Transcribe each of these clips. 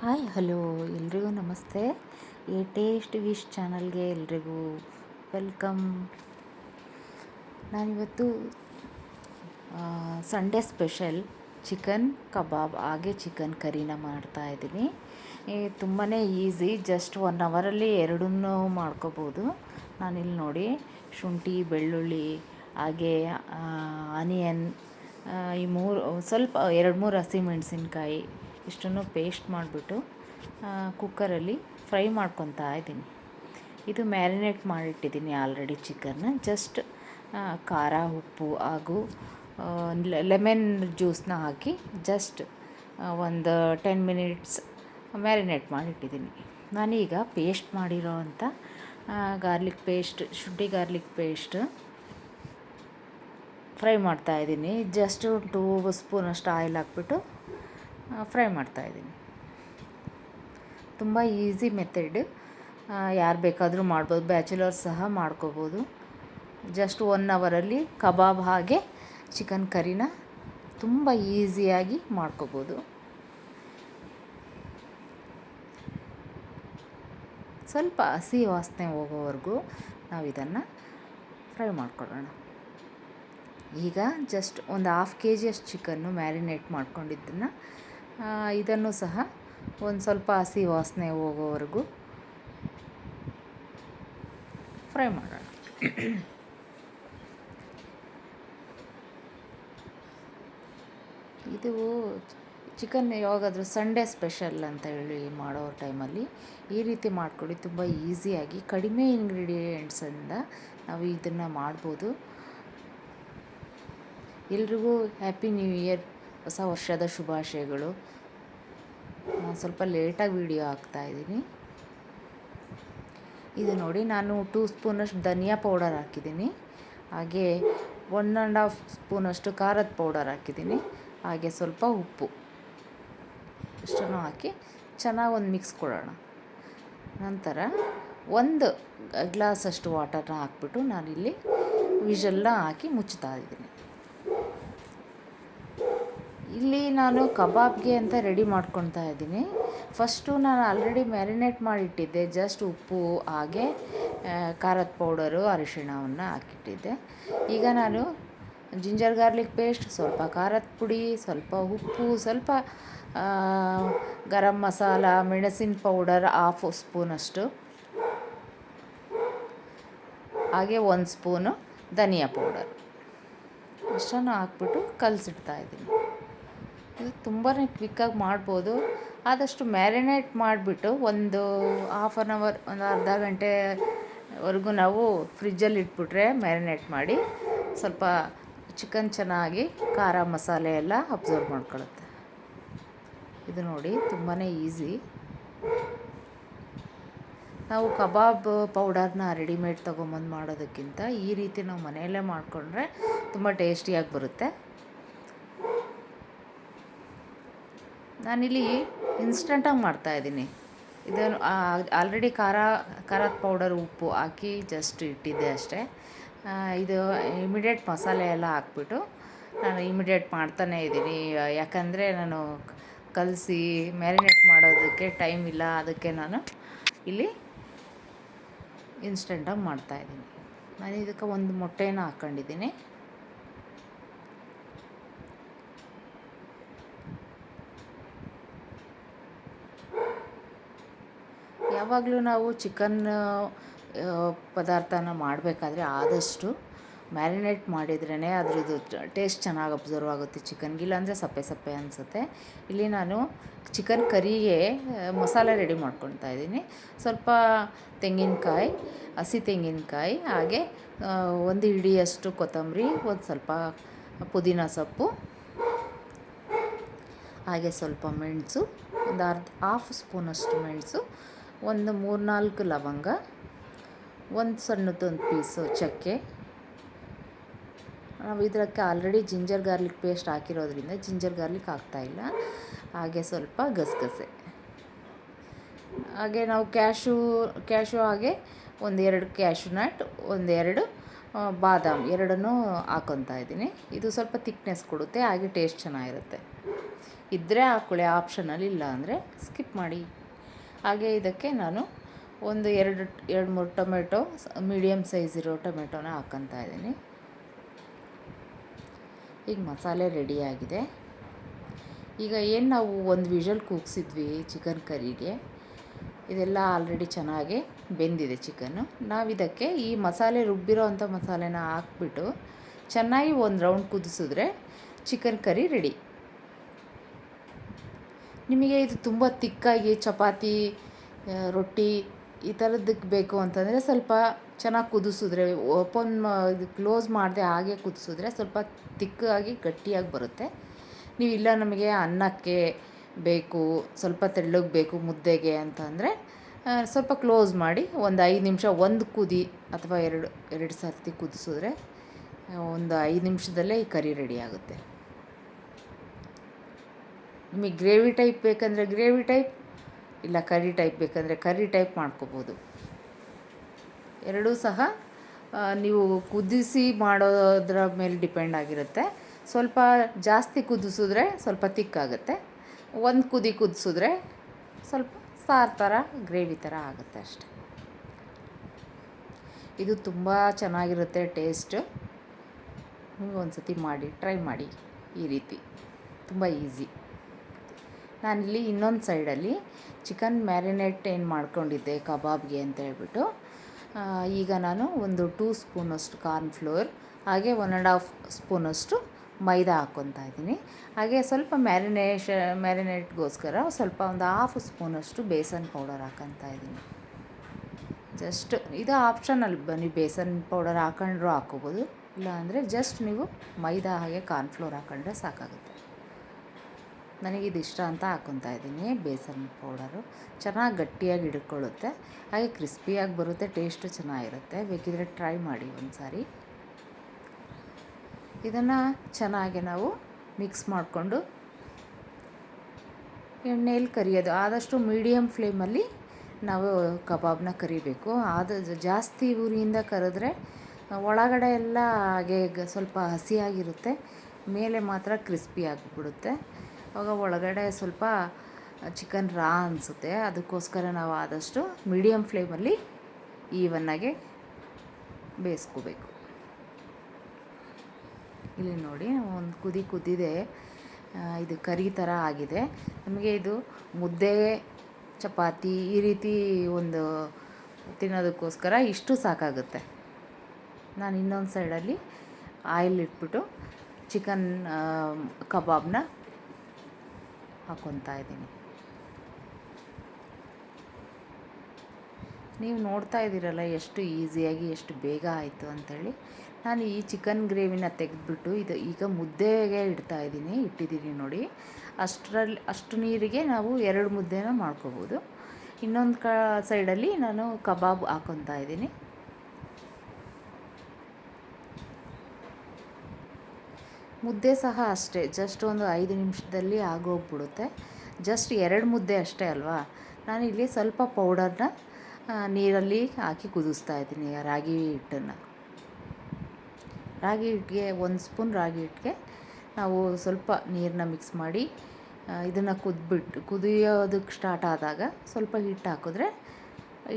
Hi, hello, ಎಲ್ರಿಗೂ ನಮಸ್ತೆ. A taste wish ಚಾನಲ್ಗೆ ಎಲ್ರಿಗೂ ವೆಲ್ಕಮ್. ನಾನಿವತ್ತು ಸಂಡೇ ಸ್ಪೆಷಲ್ ಚಿಕನ್ ಕಬಾಬ್, ಹಾಗೆ ಚಿಕನ್ ಕರಿನ ಮಾಡ್ತಾಯಿದ್ದೀನಿ ತುಂಬಾ ಈಸಿ, ಜಸ್ಟ್ ಒನ್ ಅವರಲ್ಲಿ ಎರಡನ್ನೂ ಮಾಡ್ಕೋಬೋದು. ನಾನಿಲ್ಲಿ ನೋಡಿ, ಶುಂಠಿ, ಬೆಳ್ಳುಳ್ಳಿ, ಹಾಗೆ ಆನಿಯನ್ ಈ ಮೂರು, ಸ್ವಲ್ಪ, ಎರಡು ಮೂರು ಹಸಿಮೆಣ್ಸಿನ್ಕಾಯಿ ಇಷ್ಟನ್ನು ಪೇಸ್ಟ್ ಮಾಡಿಬಿಟ್ಟು ಕುಕ್ಕರಲ್ಲಿ ಫ್ರೈ ಮಾಡ್ಕೊತಾ ಇದ್ದೀನಿ. ಇದು ಮ್ಯಾರಿನೇಟ್ ಮಾಡಿಟ್ಟಿದ್ದೀನಿ ಆಲ್ರೆಡಿ ಚಿಕನ್ನ ಜಸ್ಟ್ ಖಾರ, ಉಪ್ಪು ಹಾಗೂ ಲೆಮನ್ ಜ್ಯೂಸ್ನ ಹಾಕಿ ಜಸ್ಟ್ ಒಂದು ಟೆನ್ ಮಿನಿಟ್ಸ್ ಮ್ಯಾರಿನೇಟ್ ಮಾಡಿಟ್ಟಿದ್ದೀನಿ. ನಾನೀಗ ಪೇಸ್ಟ್ ಮಾಡಿರೋ ಅಂಥ ಗಾರ್ಲಿಕ್ ಪೇಸ್ಟ್ ಶುಂಠಿ ಗಾರ್ಲಿಕ್ ಪೇಸ್ಟ್ ಫ್ರೈ ಮಾಡ್ತಾಯಿದ್ದೀನಿ ಜಸ್ಟ್ ಟೂ ಸ್ಪೂನಷ್ಟು ಆಯಿಲ್ ಹಾಕ್ಬಿಟ್ಟು ಫ್ರೈ ಮಾಡ್ತಾಯಿದ್ದೀನಿ ತುಂಬ ಈಸಿ ಮೆಥಡ್. ಯಾರು ಬೇಕಾದರೂ ಮಾಡ್ಬೋದು, ಬ್ಯಾಚುಲರ್ ಸಹ ಮಾಡ್ಕೋಬೋದು. ಜಸ್ಟ್ ಒನ್ ಅವರಲ್ಲಿ ಕಬಾಬ್ ಹಾಗೆ ಚಿಕನ್ ಕರಿನ ತುಂಬ ಈಸಿಯಾಗಿ ಮಾಡ್ಕೋಬೋದು. ಸ್ವಲ್ಪ ಹಸಿ ವಾಸನೆ ಹೋಗೋವರೆಗೂ ನಾವು ಇದನ್ನು ಫ್ರೈ ಮಾಡ್ಕೊಳ್ಳೋಣ. ಈಗ ಜಸ್ಟ್ ಒಂದು ಹಾಫ್ ಕೆ ಜಿಯಷ್ಟು ಚಿಕನ್ನು ಮ್ಯಾರಿನೇಟ್ ಮಾಡ್ಕೊಂಡಿದ್ದನ್ನು ಇದನ್ನು ಸಹ ಒಂದು ಸ್ವಲ್ಪ ಹಸಿ ವಾಸನೆ ಹೋಗೋವರೆಗೂ ಫ್ರೈ ಮಾಡೋಣ. ಇದು ಚಿಕನ್ ಯಾವಾಗಾದರೂ ಸಂಡೇ ಸ್ಪೆಷಲ್ ಅಂತ ಹೇಳಿ ಮಾಡೋ ಟೈಮಲ್ಲಿ ಈ ರೀತಿ ಮಾಡ್ಕೊಳ್ಳಿ. ತುಂಬ ಈಸಿಯಾಗಿ ಕಡಿಮೆ ಇಂಗ್ರೀಡಿಯೆಂಟ್ಸಿಂದ ನಾವು ಇದನ್ನು ಮಾಡ್ಬೋದು. ಎಲ್ರಿಗೂ ಹ್ಯಾಪಿ ನ್ಯೂ ಇಯರ್. ಹೊಸ ವರ್ಷದ ಶುಭಾಶಯಗಳು. ಸ್ವಲ್ಪ ಲೇಟಾಗಿ ವಿಡಿಯೋ ಹಾಕ್ತಾಯಿದ್ದೀನಿ ಇದು ನೋಡಿ, ನಾನು ಟೂ ಸ್ಪೂನಷ್ಟು ಧನಿಯಾ ಪೌಡರ್ ಹಾಕಿದ್ದೀನಿ. ಹಾಗೆ ಒನ್ ಆ್ಯಂಡ್ ಹಾಫ್ ಸ್ಪೂನಷ್ಟು ಖಾರದ ಪೌಡರ್ ಹಾಕಿದ್ದೀನಿ. ಹಾಗೆ ಸ್ವಲ್ಪ ಉಪ್ಪು. ಇಷ್ಟನ್ನು ಹಾಕಿ ಚೆನ್ನಾಗಿ ಒಂದು ಮಿಕ್ಸ್ ಕೊಡೋಣ. ನಂತರ ಒಂದು ಗ್ಲಾಸಷ್ಟು ವಾಟರ್ನ ಹಾಕ್ಬಿಟ್ಟು ನಾನಿಲ್ಲಿ ವಿಷಲ್ನ ಹಾಕಿ ಮುಚ್ಚುತ್ತಾ ಇದ್ದೀನಿ. ಇಲ್ಲಿ ನಾನು ಕಬಾಬ್ಗೆ ಅಂತ ರೆಡಿ ಮಾಡ್ಕೊಳ್ತಾ ಇದ್ದೀನಿ. ಫಸ್ಟು ನಾನು ಆಲ್ರೆಡಿ ಮ್ಯಾರಿನೇಟ್ ಮಾಡಿಟ್ಟಿದ್ದೆ ಜಸ್ಟ್ ಉಪ್ಪು, ಹಾಗೆ ಖಾರದ ಪೌಡರು ಅರಿಶಿಣವನ್ನು ಹಾಕಿಟ್ಟಿದ್ದೆ. ಈಗ ನಾನು ಜಿಂಜರ್ ಗಾರ್ಲಿಕ್ ಪೇಸ್ಟ್ ಸ್ವಲ್ಪ ಖಾರದ ಪುಡಿ, ಸ್ವಲ್ಪ ಉಪ್ಪು, ಸ್ವಲ್ಪ ಗರಂ ಮಸಾಲ, ಮೆಣಸಿನ ಪೌಡರ್ ಹಾಫ್ ಸ್ಪೂನಷ್ಟು ಹಾಗೆ ಒಂದು ಸ್ಪೂನು ಧನಿಯಾ ಪೌಡರ್ ಇಷ್ಟನ್ನು ಹಾಕ್ಬಿಟ್ಟು ಕಲಸಿಡ್ತಾ ಇದ್ದೀನಿ. ಇದು ತುಂಬಾ ಕ್ವಿಕ್ಕಾಗಿ ಮಾಡ್ಬೋದು. ಆದಷ್ಟು ಮ್ಯಾರಿನೇಟ್ ಮಾಡಿಬಿಟ್ಟು ಒಂದು ಹಾಫ್ ಆನ್ ಅವರ್ ಒಂದು ಅರ್ಧ ಗಂಟೆವರೆಗೂ ನಾವು ಫ್ರಿಜ್ಜಲ್ಲಿ ಇಟ್ಬಿಟ್ರೆ ಮ್ಯಾರಿನೇಟ್ ಮಾಡಿ ಸ್ವಲ್ಪ ಚಿಕನ್ ಚೆನ್ನಾಗಿ ಖಾರ ಮಸಾಲೆ ಎಲ್ಲ ಅಬ್ಸರ್ವ್ ಮಾಡ್ಕೊಳ್ಳುತ್ತೆ. ಇದು ನೋಡಿ ತುಂಬಾ ಈಸಿ ನಾವು ಕಬಾಬ್ ಪೌಡರ್ನ ರೆಡಿಮೇಡ್ ತೊಗೊಂಬಂದು ಮಾಡೋದಕ್ಕಿಂತ ಈ ರೀತಿ ನಾವು ಮನೆಯಲ್ಲೇ ಮಾಡಿಕೊಂಡ್ರೆ ತುಂಬ ಟೇಸ್ಟಿಯಾಗಿ ಬರುತ್ತೆ. ನಾನಿಲ್ಲಿ ಇನ್ಸ್ಟಂಟಾಗಿ ಮಾಡ್ತಾಯಿದ್ದೀನಿ ಇದನ್ನು ಆಲ್ರೆಡಿ ಖಾರ, ಖಾರದ ಪೌಡರ್ ಉಪ್ಪು ಹಾಕಿ ಜಸ್ಟ್ ಇಟ್ಟಿದ್ದೆ ಅಷ್ಟೇ. ಇದು ಇಮಿಡಿಯೇಟ್ ಮಸಾಲೆ ಎಲ್ಲ ಹಾಕ್ಬಿಟ್ಟು ನಾನು ಇಮಿಡಿಯೇಟ್ ಮಾಡ್ತಾನೇ ಇದ್ದೀನಿ. ಯಾಕಂದರೆ ನಾನು ಕಲಸಿ ಮ್ಯಾರಿನೇಟ್ ಮಾಡೋದಕ್ಕೆ ಟೈಮ್ ಇಲ್ಲ, ಅದಕ್ಕೆ ನಾನು ಇಲ್ಲಿ ಇನ್ಸ್ಟೆಂಟಾಗಿ ಮಾಡ್ತಾಯಿದ್ದೀನಿ ನಾನು ಇದಕ್ಕೆ ಒಂದು ಮೊಟ್ಟೆನ ಹಾಕ್ಕೊಂಡಿದ್ದೀನಿ ಯಾವಾಗಲೂ ನಾವು ಚಿಕನ್ ಪದಾರ್ಥನ ಮಾಡಬೇಕಾದ್ರೆ ಆದಷ್ಟು ಮ್ಯಾರಿನೇಟ್ ಮಾಡಿದ್ರೇ ಅದ್ರದ್ದು ಟೇಸ್ಟ್ ಚೆನ್ನಾಗಿ ಅಬ್ಸರ್ವ್ ಆಗುತ್ತೆ ಚಿಕನ್ಗೆ. ಇಲ್ಲಾಂದರೆ ಸಪ್ಪೆ ಸಪ್ಪೆ ಅನಿಸುತ್ತೆ. ಇಲ್ಲಿ ನಾನು ಚಿಕನ್ ಕರಿಗೆ ಮಸಾಲೆ ರೆಡಿ ಮಾಡ್ಕೊಳ್ತಾ ಇದ್ದೀನಿ. ಸ್ವಲ್ಪ ತೆಂಗಿನಕಾಯಿ, ಹಸಿ ತೆಂಗಿನಕಾಯಿ, ಹಾಗೆ ಒಂದು ಹಿಡಿಯಷ್ಟು ಕೊತ್ತಂಬರಿ, ಒಂದು ಸ್ವಲ್ಪ ಪುದೀನ ಸೊಪ್ಪು, ಹಾಗೆ ಸ್ವಲ್ಪ ಮೆಣಸು, ಒಂದು ಅರ್ಧ ಹಾಫ್ ಸ್ಪೂನಷ್ಟು ಮೆಣಸು ಒಂದು ಮೂರು ನಾಲ್ಕು ಲವಂಗ, ಒಂದು ಸಣ್ಣದೊಂದು ಪೀಸು ಚಕ್ಕೆ. ನಾವು ಇದಕ್ಕೆ ಆಲ್ರೆಡಿ ಜಿಂಜರ್ ಗಾರ್ಲಿಕ್ ಪೇಸ್ಟ್ ಹಾಕಿರೋದ್ರಿಂದ ಜಿಂಜರ್ ಗಾರ್ಲಿಕ್ ಹಾಕ್ತಾಯಿಲ್ಲ ಹಾಗೆ ಸ್ವಲ್ಪ ಗಸಗಸೆ. ಹಾಗೆ ನಾವು ಕ್ಯಾಶು ಕ್ಯಾಶು ಹಾಗೆ ಒಂದೆರಡು ಕ್ಯಾಶು ನಟ್ ಒಂದೆರಡು ಬಾದಾಮ್ ಎರಡನ್ನೂ ಹಾಕೊತಾ ಇದ್ದೀನಿ. ಇದು ಸ್ವಲ್ಪ ತಿಕ್ನೆಸ್ ಕೊಡುತ್ತೆ, ಹಾಗೆ ಟೇಸ್ಟ್ ಚೆನ್ನಾಗಿರುತ್ತೆ. ಇದ್ದರೆ ಹಾಕೊಳ್ಳಿ ಆಪ್ಷನಲ್ಲಿ ಇಲ್ಲ ಅಂದರೆ ಸ್ಕಿಪ್ ಮಾಡಿ. ಹಾಗೆ ಇದಕ್ಕೆ ನಾನು ಒಂದು ಎರಡು ಎರಡು ಮೂರು ಟೊಮೆಟೊ ಮೀಡಿಯಮ್ ಸೈಜ್ ಇರೋ ಟೊಮೆಟೊನ ಹಾಕ್ಕೊತಾ ಇದ್ದೀನಿ. ಈಗ ಮಸಾಲೆ ರೆಡಿಯಾಗಿದೆ. ಈಗ ಏನು ನಾವು ಒಂದು ವಿಷಲ್ ಕೂಗಿಸಿದ್ವಿ ಚಿಕನ್ ಕರಿಗೆ, ಇದೆಲ್ಲ ಆಲ್ರೆಡಿ ಚೆನ್ನಾಗಿ ಬೆಂದಿದೆ ಚಿಕನ್ನು. ನಾವಿದಕ್ಕೆ ಈ ಮಸಾಲೆ ರುಬ್ಬಿರೋ ಅಂಥ ಮಸಾಲೆನ ಹಾಕ್ಬಿಟ್ಟು ಚೆನ್ನಾಗಿ ಒಂದು ರೌಂಡ್ ಕುದಿಸಿದ್ರೆ ಚಿಕನ್ ಕರಿ ರೆಡಿ. ನಿಮಗೆ ಇದು ತುಂಬ ತಿಕ್ಕಾಗಿ, ಚಪಾತಿ ರೊಟ್ಟಿ ಈ ಥರದ್ದಕ್ಕೆ ಬೇಕು ಅಂತಂದರೆ ಸ್ವಲ್ಪ ಚೆನ್ನಾಗಿ ಕುದಿಸಿದ್ರೆ, ಓಪನ್ ಇದು ಕ್ಲೋಸ್ ಮಾಡದೆ ಹಾಗೆ ಕುದಿಸಿದ್ರೆ ಸ್ವಲ್ಪ ತಿಕ್ಕಾಗಿ ಗಟ್ಟಿಯಾಗಿ ಬರುತ್ತೆ. ನೀವು ಇಲ್ಲ ನಮಗೆ ಅನ್ನಕ್ಕೆ ಬೇಕು, ಸ್ವಲ್ಪ ತೆಳ್ಳಗೆ ಬೇಕು ಮುದ್ದೆಗೆ ಅಂತಂದರೆ ಸ್ವಲ್ಪ ಕ್ಲೋಸ್ ಮಾಡಿ ಒಂದು ಐದು ನಿಮಿಷ ಒಂದು ಕುದಿ ಅಥವಾ ಎರಡು ಎರಡು ಸರ್ತಿ ಕುದಿಸಿದ್ರೆ ಒಂದು ಐದು ನಿಮಿಷದಲ್ಲೇ ಈ ಕರಿ ರೆಡಿ ಆಗುತ್ತೆ. ನಿಮಗೆ ಗ್ರೇವಿ ಟೈಪ್ ಬೇಕಂದರೆ ಗ್ರೇವಿ ಟೈಪ್, ಇಲ್ಲ ಕರಿ ಟೈಪ್ ಬೇಕಂದರೆ ಕರಿ ಟೈಪ್ ಮಾಡ್ಕೋಬೋದು. ಎರಡೂ ಸಹ ನೀವು ಕುದಿಸಿ ಮಾಡೋದ್ರ ಮೇಲೆ ಡಿಪೆಂಡ್ ಆಗಿರುತ್ತೆ. ಸ್ವಲ್ಪ ಜಾಸ್ತಿ ಕುದಿಸಿದ್ರೆ ಸ್ವಲ್ಪ ತಿಕ್ಕಾಗುತ್ತೆ. ಒಂದು ಕುದಿ ಕುದಿಸಿದ್ರೆ ಸ್ವಲ್ಪ ಸಾರು ಥರ ಗ್ರೇವಿ ಥರ ಆಗುತ್ತೆ ಅಷ್ಟೆ. ಇದು ತುಂಬ ಚೆನ್ನಾಗಿರುತ್ತೆ ಟೇಸ್ಟ್. ಒಂದು ಸತಿ ಮಾಡಿ, ಟ್ರೈ ಮಾಡಿ. ಈ ರೀತಿ. ತುಂಬ ಈಸಿ. ನಾನಿಲ್ಲಿ ಇನ್ನೊಂದು ಸೈಡಲ್ಲಿ ಚಿಕನ್ ಮ್ಯಾರಿನೇಟ್ ಏನು ಮಾಡ್ಕೊಂಡಿದ್ದೆ ಕಬಾಬ್ಗೆ ಅಂತ ಹೇಳ್ಬಿಟ್ಟು. ಈಗ ನಾನು ಒಂದು ಟೂ ಸ್ಪೂನಷ್ಟು ಕಾರ್ನ್ಫ್ಲೋರ್ ಹಾಗೆ ಒನ್ ಆ್ಯಂಡ್ ಹಾಫ್ ಸ್ಪೂನಷ್ಟು ಮೈದಾ ಹಾಕ್ಕೊತಾ ಇದ್ದೀನಿ. ಹಾಗೆ ಸ್ವಲ್ಪ ಮ್ಯಾರಿನೇಷ ಮ್ಯಾರಿನೇಟ್ಗೋಸ್ಕರ ಸ್ವಲ್ಪ ಒಂದು ಹಾಫ್ ಸ್ಪೂನಷ್ಟು ಬೇಸನ್ ಪೌಡರ್ ಹಾಕ್ಕೊತಾ ಇದ್ದೀನಿ. ಜಸ್ಟ್ ಇದು ಆಪ್ಷನಲ್ ಬನ್ನಿ, ಬೇಸನ್ ಪೌಡರ್ ಹಾಕೊಂಡ್ರೂ ಹಾಕ್ಕೋಬೋದು ಇಲ್ಲ ಅಂದರೆ ಜಸ್ಟ್ ನೀವು ಮೈದಾ ಹಾಗೆ ಕಾರ್ನ್ಫ್ಲೋರ್ ಹಾಕೊಂಡ್ರೆ ಸಾಕಾಗುತ್ತೆ. ನನಗಿದು ಇಷ್ಟ ಅಂತ ಹಾಕ್ಕೊತಾ ಇದ್ದೀನಿ, ಬೇಸನ್ ಪೌಡರು. ಚೆನ್ನಾಗಿ ಗಟ್ಟಿಯಾಗಿ ಹಿಡ್ಕೊಳ್ಳುತ್ತೆ. ಹಾಗೆ ಕ್ರಿಸ್ಪಿಯಾಗಿ ಬರುತ್ತೆ, ಟೇಸ್ಟು ಚೆನ್ನಾಗಿರುತ್ತೆ. ಬೇಕಿದ್ರೆ ಟ್ರೈ ಮಾಡಿ ಒಂದು ಸಾರಿ ಇದನ್ನು ಚೆನ್ನಾಗಿ ನಾವು ಮಿಕ್ಸ್ ಮಾಡಿಕೊಂಡು ಎಣ್ಣೆಯಲ್ಲಿ ಕರಿಯೋದು. ಆದಷ್ಟು ಮೀಡಿಯಮ್ ಫ್ಲೇಮಲ್ಲಿ ನಾವು ಕಬಾಬ್ನ ಕರಿಬೇಕು. ಆದ ಜಾಸ್ತಿ ಉರಿಯಿಂದ ಕರೆದ್ರೆ ಒಳಗಡೆ ಎಲ್ಲ ಹಾಗೆ ಸ್ವಲ್ಪ ಹಸಿಯಾಗಿರುತ್ತೆ. ಮೇಲೆ ಮಾತ್ರ ಕ್ರಿಸ್ಪಿ ಆಗಿಬಿಡುತ್ತೆ. ಆವಾಗ ಒಳಗಡೆ ಸ್ವಲ್ಪ ಚಿಕನ್ ರಾ ಅನಿಸುತ್ತೆ. ಅದಕ್ಕೋಸ್ಕರ ನಾವು ಆದಷ್ಟು ಮೀಡಿಯಮ್ ಫ್ಲೇಮಲ್ಲಿ ಈವನ್ನಾಗೆ ಬೇಯಿಸ್ಕೋಬೇಕು. ಇಲ್ಲಿ ನೋಡಿ, ಒಂದು ಕುದಿ ಕುದ್ದಿದೆ. ಇದು ಕರಿ ಥರ ಆಗಿದೆ. ನಮಗೆ ಇದು ಮುದ್ದೆ, ಚಪಾತಿ ಈ ರೀತಿ ಒಂದು ತಿನ್ನೋದಕ್ಕೋಸ್ಕರ ಇಷ್ಟು ಸಾಕಾಗುತ್ತೆ. ನಾನು ಇನ್ನೊಂದು ಸೈಡಲ್ಲಿ ಆಯಿಲ್ ಇಟ್ಬಿಟ್ಟು ಚಿಕನ್ ಕಬಾಬ್ನ ಹಾಕ್ಕೊತಾ ಇದ್ದೀನಿ. ನೀವು ನೋಡ್ತಾ ಇದ್ದೀರಲ್ಲ ಎಷ್ಟು ಈಸಿಯಾಗಿ, ಎಷ್ಟು ಬೇಗ ಆಯಿತು ಅಂಥೇಳಿ ನಾನು ಈ ಚಿಕನ್ ಗ್ರೇವಿನ ತೆಗೆದ್ಬಿಟ್ಟು ಇದು ಈಗ ಮುದ್ದೆಗೆ ಇಡ್ತಾ ಇದ್ದೀನಿ, ಇಟ್ಟಿದ್ದೀನಿ ನೋಡಿ. ಅಷ್ಟರಲ್ಲಿ ಅಷ್ಟು ನೀರಿಗೆ ನಾವು ಎರಡು ಮುದ್ದೆನ ಮಾಡ್ಕೋಬೋದು. ಇನ್ನೊಂದು ಕ, ಸೈಡಲ್ಲಿ ನಾನು ಕಬಾಬ್ ಹಾಕೊತಾ ಇದ್ದೀನಿ. ಮುದ್ದೆ ಸಹ ಅಷ್ಟೇ ಜಸ್ಟ್ ಒಂದು ಐದು ನಿಮಿಷದಲ್ಲಿ ಆಗೋಗ್ಬಿಡುತ್ತೆ. ಜಸ್ಟ್ ಎರಡು ಮುದ್ದೆ ಅಷ್ಟೇ ಅಲ್ವಾ? ಇಲ್ಲಿ ಸ್ವಲ್ಪ ಪೌಡರ್ನ ನೀರಲ್ಲಿ ಹಾಕಿ ಕುದಿಸ್ತಾ ಇದ್ದೀನಿ ರಾಗಿ ಹಿಟ್ಟನ್ನು. ರಾಗಿ ಹಿಟ್ಟಿಗೆ ಒಂದು ಸ್ಪೂನ್ ರಾಗಿ ಹಿಟ್ಟಿಗೆ ನಾವು ಸ್ವಲ್ಪ ನೀರನ್ನ ಮಿಕ್ಸ್ ಮಾಡಿ ಇದನ್ನು ಕುದ್ಬಿಟ್ಟು ಕುದಿಯೋದಕ್ಕೆ ಸ್ಟಾರ್ಟ್ ಆದಾಗ ಸ್ವಲ್ಪ ಹಿಟ್ಟು ಹಾಕಿದ್ರೆ,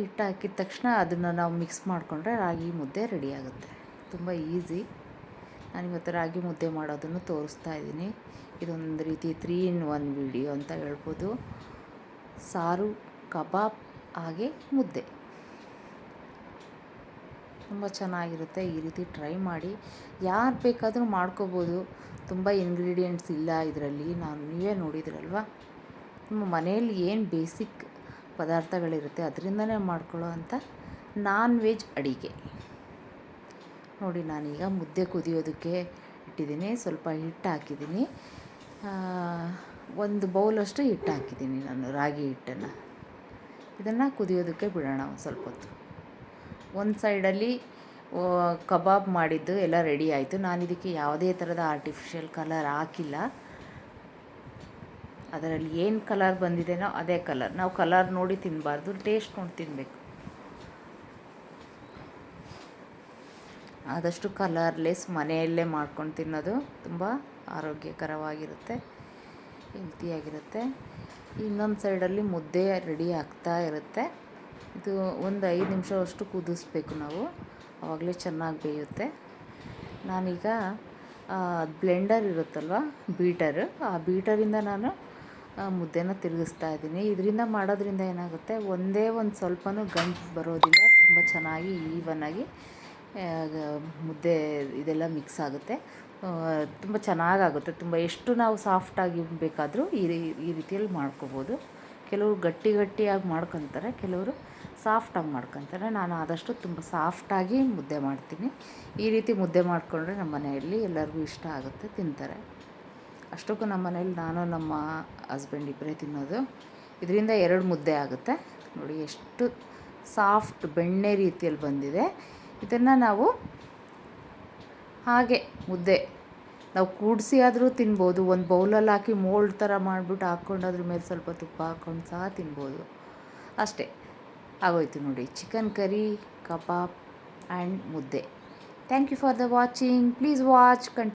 ಹಿಟ್ಟು ಹಾಕಿದ ತಕ್ಷಣ ಅದನ್ನು ನಾವು ಮಿಕ್ಸ್ ಮಾಡಿಕೊಂಡ್ರೆ ರಾಗಿ ಮುದ್ದೆ ರೆಡಿ ಆಗುತ್ತೆ. ತುಂಬ ಈಸಿ ನಾನಿವತ್ತು ರಾಗಿ ಮುದ್ದೆ ಮಾಡೋದನ್ನು ತೋರಿಸ್ತಾ ಇದ್ದೀನಿ. ಇದೊಂದು ರೀತಿ ತ್ರೀ ಇನ್ ಒನ್ ವಿಡಿಯೋ ಅಂತ ಹೇಳ್ಬೋದು. ಸಾರು, ಕಬಾಬ್, ಹಾಗೆ ಮುದ್ದೆ. ತುಂಬ ಚೆನ್ನಾಗಿರುತ್ತೆ. ಈ ರೀತಿ ಟ್ರೈ ಮಾಡಿ ಯಾರು ಬೇಕಾದರೂ ಮಾಡ್ಕೋಬೋದು. ತುಂಬ ಇಂಗ್ರೀಡಿಯೆಂಟ್ಸ್ ಇಲ್ಲ ಇದರಲ್ಲಿ. ನಾನು ನೀವೇ ನೋಡಿದ್ರಲ್ವ? ನಿಮ್ಮ ಮನೆಯಲ್ಲಿ ಏನು ಬೇಸಿಕ್ ಪದಾರ್ಥಗಳಿರುತ್ತೆ ಅದರಿಂದನೇ ಮಾಡ್ಕೊಳ್ಳೋ ಅಂಥ ನಾನ್ ವೆಜ್ ಅಡಿಗೆ. ನೋಡಿ, ನಾನೀಗ ಮುದ್ದೆ ಕುದಿಯೋದಕ್ಕೆ ಇಟ್ಟಿದ್ದೀನಿ. ಸ್ವಲ್ಪ ಹಿಟ್ಟು ಹಾಕಿದ್ದೀನಿ. ಒಂದು ಬೌಲಷ್ಟು ಹಿಟ್ಟು ಹಾಕಿದ್ದೀನಿ ನಾನು, ರಾಗಿ ಹಿಟ್ಟನ್ನು. ಇದನ್ನು ಕುದಿಯೋದಕ್ಕೆ ಬಿಡೋಣ ಒಂದು ಸ್ವಲ್ಪ ಹೊತ್ತು. ಒಂದು ಸೈಡಲ್ಲಿ ಕಬಾಬ್ ಮಾಡಿದ್ದು ಎಲ್ಲ ರೆಡಿ ಆಯಿತು. ನಾನು ಇದಕ್ಕೆ ಯಾವುದೇ ಥರದ ಆರ್ಟಿಫಿಷಿಯಲ್ ಕಲರ್ ಹಾಕಿಲ್ಲ. ಅದರಲ್ಲಿ ಏನು ಕಲರ್ ಬಂದಿದೆನೋ ಅದೇ ಕಲರ್ ನಾವು ಕಲರ್ ನೋಡಿ ತಿನ್ನಬಾರ್ದು ಟೇಸ್ಟ್ ನೋಡಿ ತಿನ್ನಬೇಕು ಆದಷ್ಟು ಕಲರ್ಲೆಸ್ ಮನೆಯಲ್ಲೇ ಮಾಡ್ಕೊಂಡು ತಿನ್ನೋದು ತುಂಬ ಆರೋಗ್ಯಕರವಾಗಿರುತ್ತೆ, ಹೆಲ್ತಿಯಾಗಿರುತ್ತೆ. ಇನ್ನೊಂದು ಸೈಡಲ್ಲಿ ಮುದ್ದೆ ರೆಡಿ ಆಗ್ತಾ ಇರುತ್ತೆ. ಇದು ಒಂದು ಐದು ನಿಮಿಷವಷ್ಟು ಕುದಿಸ್ಬೇಕು ನಾವು. ಆವಾಗಲೇ ಚೆನ್ನಾಗಿ ಬೇಯುತ್ತೆ. ನಾನೀಗ ಬ್ಲೆಂಡರ್ ಇರುತ್ತಲ್ವ, ಬೀಟರ್. ಆ ಬೀಟರಿಂದ ನಾನು ಮುದ್ದೆನ ತಿರುಗಿಸ್ತಾ ಇದ್ದೀನಿ. ಇದರಿಂದ ಮಾಡೋದ್ರಿಂದ ಏನಾಗುತ್ತೆ, ಒಂದೇ ಒಂದು ಸ್ವಲ್ಪನೂ ಗಂಟು ಬರೋದಿಲ್ಲ. ತುಂಬ ಚೆನ್ನಾಗಿ ಈವನ್ನಾಗಿ ಮುದ್ದೆ ಇದೆಲ್ಲ ಮಿಕ್ಸ್ ಆಗುತ್ತೆ. ತುಂಬ ಚೆನ್ನಾಗಾಗುತ್ತೆ. ತುಂಬ ಎಷ್ಟು ನಾವು ಸಾಫ್ಟಾಗಿ ಬೇಕಾದರೂ ಈ ರೀ- ಈ ರೀತಿಯಲ್ಲಿ ಮಾಡ್ಕೋಬೋದು. ಕೆಲವರು ಗಟ್ಟಿ ಗಟ್ಟಿಯಾಗಿ ಮಾಡ್ಕೊತಾರೆ, ಕೆಲವರು ಸಾಫ್ಟಾಗಿ ಮಾಡ್ಕೊತಾರೆ. ನಾನು ಆದಷ್ಟು ತುಂಬ ಸಾಫ್ಟಾಗಿ ಮುದ್ದೆ ಮಾಡ್ತೀನಿ. ಈ ರೀತಿ ಮುದ್ದೆ ಮಾಡಿಕೊಂಡ್ರೆ ನಮ್ಮ ಮನೆಯಲ್ಲಿ ಎಲ್ಲರಿಗೂ ಇಷ್ಟ ಆಗುತ್ತೆ, ತಿಂತಾರೆ. ಅಷ್ಟಕ್ಕೂ ನಮ್ಮ ಮನೇಲಿ ನಾನು, ನಮ್ಮ ಹಸ್ಬೆಂಡ್ ಇಬ್ಬರೇ ತಿನ್ನೋದು. ಇದರಿಂದ ಎರಡು ಮುದ್ದೆ ಆಗುತ್ತೆ. ನೋಡಿ, ಎಷ್ಟು ಸಾಫ್ಟ್ ಬೆಣ್ಣೆ ರೀತಿಯಲ್ಲಿ ಬಂದಿದೆ. ಇದನ್ನು ನಾವು ಹಾಗೆ ಮುದ್ದೆ. ನಾವು ಕೂಡಿಸಿ ಆದರೂ ತಿನ್ಬೋದು. ಒಂದು ಬೌಲಲ್ಲಿ ಹಾಕಿ ಮೋಲ್ಡ್ ಥರ ಮಾಡಿಬಿಟ್ಟು ಹಾಕ್ಕೊಂಡು ಅದ್ರ ಮೇಲೆ ಸ್ವಲ್ಪ ತುಪ್ಪ ಹಾಕ್ಕೊಂಡು ಸಹ ತಿನ್ಬೋದು. ಅಷ್ಟೇ. ಆಗೋಯ್ತು ನೋಡಿ. ಚಿಕನ್ ಕರಿ, ಕಬಾಬ್ ಆ್ಯಂಡ್ ಮುದ್ದೆ. Thank you for the watching please watch ಕಂಟ್